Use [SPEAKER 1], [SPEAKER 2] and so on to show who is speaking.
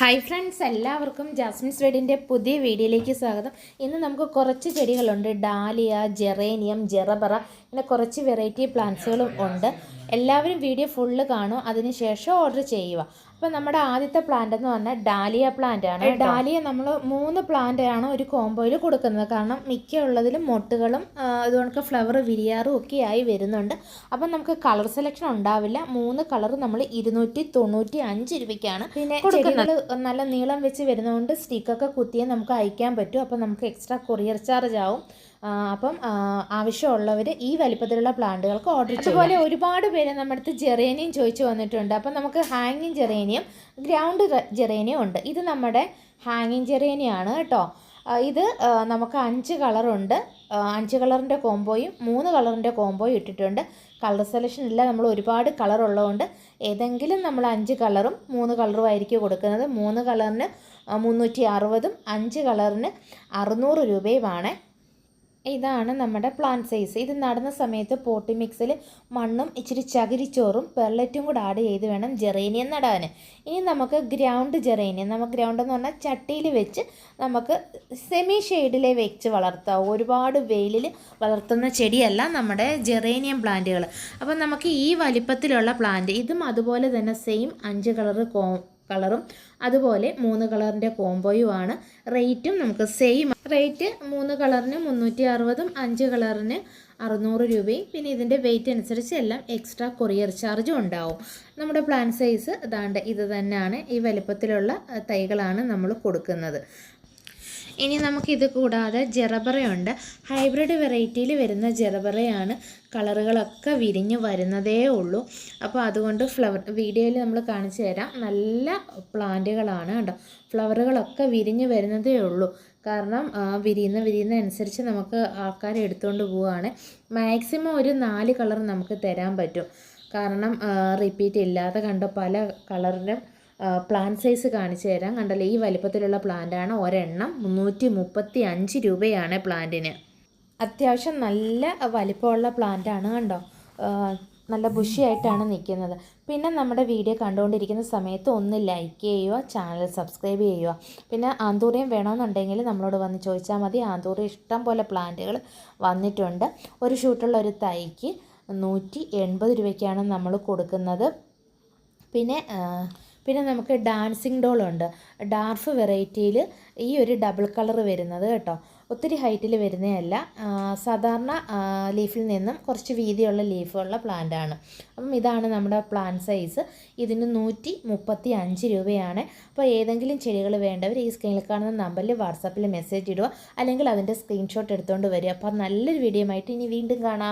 [SPEAKER 1] Hi friends എല്ലാവർക്കും Jasmine's വീടിന്റെ പുതിയ വീഡിയോയിലേക്ക് സ്വാഗതം. ഇന്ന് നമുക്ക് കുറച്ച് ചെടികളുണ്ട്. ഡാലിയ ജെറേനിയം ജെറബറ ഇങ്ങനെ കുറച്ച് വെറൈറ്റി പ്ലാന്റ്സുകളും ഉണ്ട്. എല്ലാവരും വീഡിയോ ഫുള്ള് കാണും. അതിനുശേഷം ഓർഡർ ചെയ്യുക. അപ്പോൾ നമ്മുടെ ആദ്യത്തെ പ്ലാന്റ് എന്ന് പറഞ്ഞാൽ ഡാലിയ പ്ലാന്റ് ആണ്. ഡാലിയ നമ്മൾ മൂന്ന് പ്ലാന്റ് ആണ് ഒരു കോമ്പോയിൽ കൊടുക്കുന്നത്. കാരണം മിക്ക ഉള്ളതിലും മൊട്ടുകളും അതുകൊണ്ട് ഫ്ലവർ വിരിയാറും ഒക്കെ ആയി വരുന്നുണ്ട്. അപ്പം നമുക്ക് കളർ സെലക്ഷൻ ഉണ്ടാവില്ല. മൂന്ന് കളർ നമ്മൾ ഇരുന്നൂറ്റി തൊണ്ണൂറ്റി അഞ്ച് രൂപയ്ക്കാണ് പിന്നെ കൊടുക്കുന്നത്. നല്ല നീളം വെച്ച് വരുന്നതുകൊണ്ട് സ്റ്റിക്കൊക്കെ കുത്തിയേ നമുക്ക് അയക്കാൻ പറ്റും. അപ്പം നമുക്ക് എക്സ്ട്രാ കൊറിയർ ചാർജ് ആവും. അപ്പം ആവശ്യമുള്ളവർ ഈ വലിപ്പത്തിലുള്ള പ്ലാന്റുകൾക്ക് ഓർഡർ ചെയ്യും. അതുപോലെ ഒരുപാട് പേര് നമ്മുടെ അടുത്ത് ജെറേനിയം ചോദിച്ചു വന്നിട്ടുണ്ട്. അപ്പം നമുക്ക് ഹാങ്ങിങ് ജെറേനിയം ഗ്രൗണ്ട് ജെറേനിയം ഉണ്ട്. ഇത് നമ്മുടെ ഹാങ്ങിങ് ജെറേനിയാണ് കേട്ടോ. ഇത് നമുക്ക് അഞ്ച് കളറുണ്ട്. അഞ്ച് കളറിന്റെ കോംബോയും മൂന്ന് കളറിന്റെ കോംബോയും ഇട്ടിട്ടുണ്ട്. കളർ സെലക്ഷൻ ഇല്ല. നമ്മൾ ഒരുപാട് കളർ ഉള്ളതുകൊണ്ട് ഏതെങ്കിലും നമ്മൾ അഞ്ച് കളറും മൂന്ന് കളറും ആയിരിക്കും കൊടുക്കുന്നത്. മൂന്ന് കളറിന് മുന്നൂറ്റി അറുപതും അഞ്ച് കളറിന് അറുന്നൂറ് രൂപയുമാണ് ഇതാണ് നമ്മുടെ പ്ലാന്റ് സൈസ് ഇത് നടുന്ന സമയത്ത് പോട്ടി മിക്സിൽ മണ്ണും ഇച്ചിരി ചകിരിച്ചോറും പെർലറ്റും കൂടെ ആഡ് ചെയ്ത് വേണം ജെറേനിയം നടാൻ ഇനി നമുക്ക് ഗ്രൗണ്ട് ജെറേനിയം നമുക്ക് ഗ്രൗണ്ട് എന്ന് പറഞ്ഞാൽ ചട്ടിയിൽ വെച്ച് നമുക്ക് സെമി ഷെയ്ഡിൽ വെച്ച് വളർത്താം. ഒരുപാട് വെയിലിൽ വളർത്തുന്ന ചെടിയല്ല നമ്മുടെ ജെറേനിയം പ്ലാന്റുകൾ അപ്പോൾ നമുക്ക് ഈ വലിപ്പത്തിലുള്ള പ്ലാന്റ് ഇതും അതുപോലെ തന്നെ സെയിം അഞ്ച് കളറ് കോ കളറും അതുപോലെ മൂന്ന് കളറിന്റെ കോംബോയുമാണ് റേറ്റും നമുക്ക് സെയിം റേറ്റ് മൂന്ന് കളറിന് മുന്നൂറ്റി അറുപതും അഞ്ച് കളറിന് അറുന്നൂറ് രൂപയും. പിന്നെ ഇതിന്റെ വെയിറ്റ് അനുസരിച്ച് എല്ലാം എക്സ്ട്രാ കൊറിയർ ചാർജും ഉണ്ടാവും. നമ്മുടെ പ്ലാൻ സൈസ് ഇതാണ്ട് ഇത് തന്നെയാണ്. ഈ വലിപ്പത്തിലുള്ള തൈകളാണ് നമ്മൾ കൊടുക്കുന്നത്. ഇനി നമുക്കിത് കൂടാതെ ജെറബറയുണ്ട്. ഹൈബ്രിഡ് വെറൈറ്റിയിൽ വരുന്ന ജെറബറയാണ്. കളറുകളൊക്കെ വിരിഞ്ഞ് വരുന്നതേ ഉള്ളൂ. അപ്പോൾ അതുകൊണ്ട് ഫ്ലവർ വീഡിയോയിൽ നമ്മൾ കാണിച്ചു തരാം. നല്ല പ്ലാന്റുകളാണ് കേട്ടോ. ഫ്ലവറുകളൊക്കെ വിരിഞ്ഞ് വരുന്നതേ ഉള്ളൂ. കാരണം വിരിയുന്ന വിരിയുന്ന അനുസരിച്ച് നമുക്ക് ആൾക്കാരെ എടുത്തുകൊണ്ട് പോവുകയാണ് മാക്സിമം ഒരു നാല് കളർ നമുക്ക് തരാൻ പറ്റും. കാരണം റിപ്പീറ്റ് ഇല്ലാതെ കണ്ട പല കളറിനും പ്ലാന്റ് സൈസ് കാണിച്ചു തരാം. കണ്ടല്ലോ ഈ വലിപ്പത്തിലുള്ള പ്ലാന്റാണ് ഒരെണ്ണം മുന്നൂറ്റി മുപ്പത്തി അഞ്ച് രൂപയാണ് പ്ലാന്റിന് അത്യാവശ്യം നല്ല വലിപ്പമുള്ള പ്ലാന്റാണ് കണ്ടോ. നല്ല ബുഷിയായിട്ടാണ് നിൽക്കുന്നത്. പിന്നെ നമ്മുടെ വീഡിയോ കണ്ടുകൊണ്ടിരിക്കുന്ന സമയത്ത് ഒന്ന് ലൈക്ക് ചെയ്യുക ചാനൽ സബ്സ്ക്രൈബ് ചെയ്യുക. പിന്നെ ആന്തൂറിയം വേണമെന്നുണ്ടെങ്കിൽ നമ്മളോട് വന്ന് ചോദിച്ചാൽ മതി. ആന്തൂറിയം ഇഷ്ടം പോലെ പ്ലാന്റുകൾ വന്നിട്ടുണ്ട്. ഒരു ഷൂട്ടുള്ള ഒരു തൈക്ക് നൂറ്റി എൺപത് രൂപയ്ക്കാണ് നമ്മൾ കൊടുക്കുന്നത്. പിന്നെ പിന്നെ നമുക്ക് ഡാൻസിങ് ഡോളുണ്ട് ഡാർഫ് വെറൈറ്റിയിൽ ഈ ഒരു ഡബിൾ കളർ വരുന്നത് കേട്ടോ. ഒത്തിരി ഹൈറ്റിൽ വരുന്നതല്ല സാധാരണ ലീഫിൽ നിന്നും കുറച്ച് വീതിയുള്ള ലീഫുള്ള പ്ലാന്റ് ആണ്. അപ്പം ഇതാണ് നമ്മുടെ പ്ലാന്റ് സൈസ് ഇതിന് നൂറ്റി മുപ്പത്തി അഞ്ച് രൂപയാണ്. അപ്പോൾ ഏതെങ്കിലും ചെടികൾ വേണ്ടവർ ഈ സ്ക്രീനിൽ കാണുന്ന നമ്പറിൽ വാട്സാപ്പിൽ മെസ്സേജ് ഇടുക. അല്ലെങ്കിൽ അതിന്റെ സ്ക്രീൻഷോട്ട് എടുത്തുകൊണ്ട് വരിക. അപ്പോൾ നല്ലൊരു വീഡിയോ ആയിട്ട് ഇനി വീണ്ടും കാണാം.